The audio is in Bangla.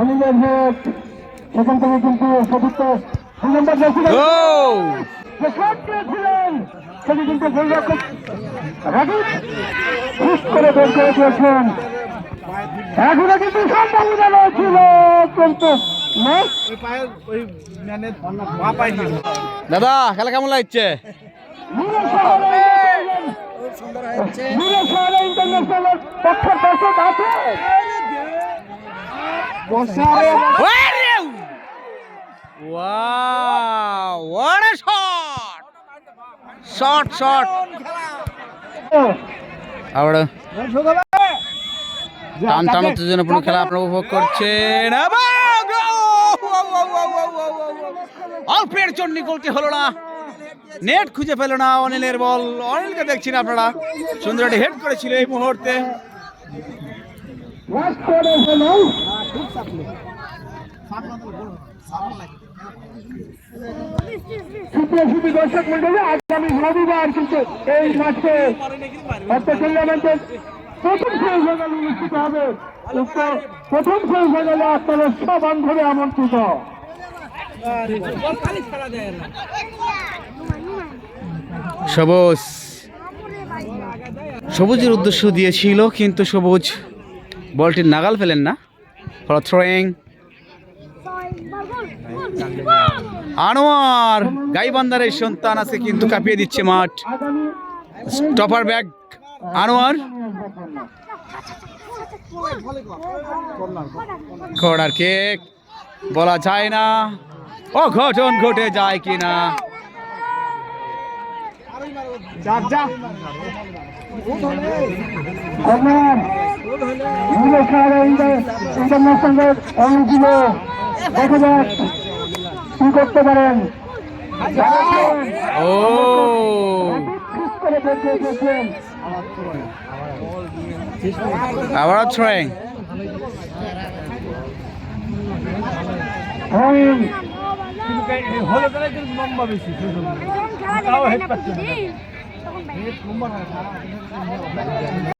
অনিলের ভোট সেখান থেকে কিন্তু যে শট দিয়েছিলেন সেটি কিন্তু গোলরক্ষক রাজীব পুশ করে বের করে দিয়েছেন। এখনও কিন্তু সম্ভাবনা রয়েছিল কিন্তু না ওই পায়ের ওই ম্যানের পা পাই দিল দাদা খেলা কেমন লাগছে? ইন্টারন্যাশনালের পক্ষের দর্শক আছে শট শট আবার টান টান উত্তেজনাপূর্ণ খেলা আপনারা উপভোগ করছেন! অল্পের জন্য গোলটি হলো না নেট খুঁজে পেল না অনিলের বল। অনিলকে দেখছেন আপনারা। সুন্দর একটা হেড করেছিল এই মুহূর্তে। দর্শক মন্ডলী আগামী এই আপনারা সব আমন্ত্রিত সবুজ। সবুজের উদ্দেশ্য দিয়েছিল, কিন্তু সবুজ বলটির নাগাল ফেলেন না। Follow throwing. আনোয়ার গাইবান্দারের সন্তান আছে, কিন্তু কাঁপিয়ে দিচ্ছে মাঠ। আগামী টপার ব্যাগ, আনোয়ার। কর্নার কেক, বলা যায় না। ও ঘটন ঘটে যায় কিনা। ইন্টারন্যাশনালের অনুষ্ঠিত দেখা যাক কি করতে পারেন ও আবার থ্রোয়িং থ্রোয়িং হলে তারা লম্বা বেশি খেলা দেখে যায় 你게돈만하나사가지고 해?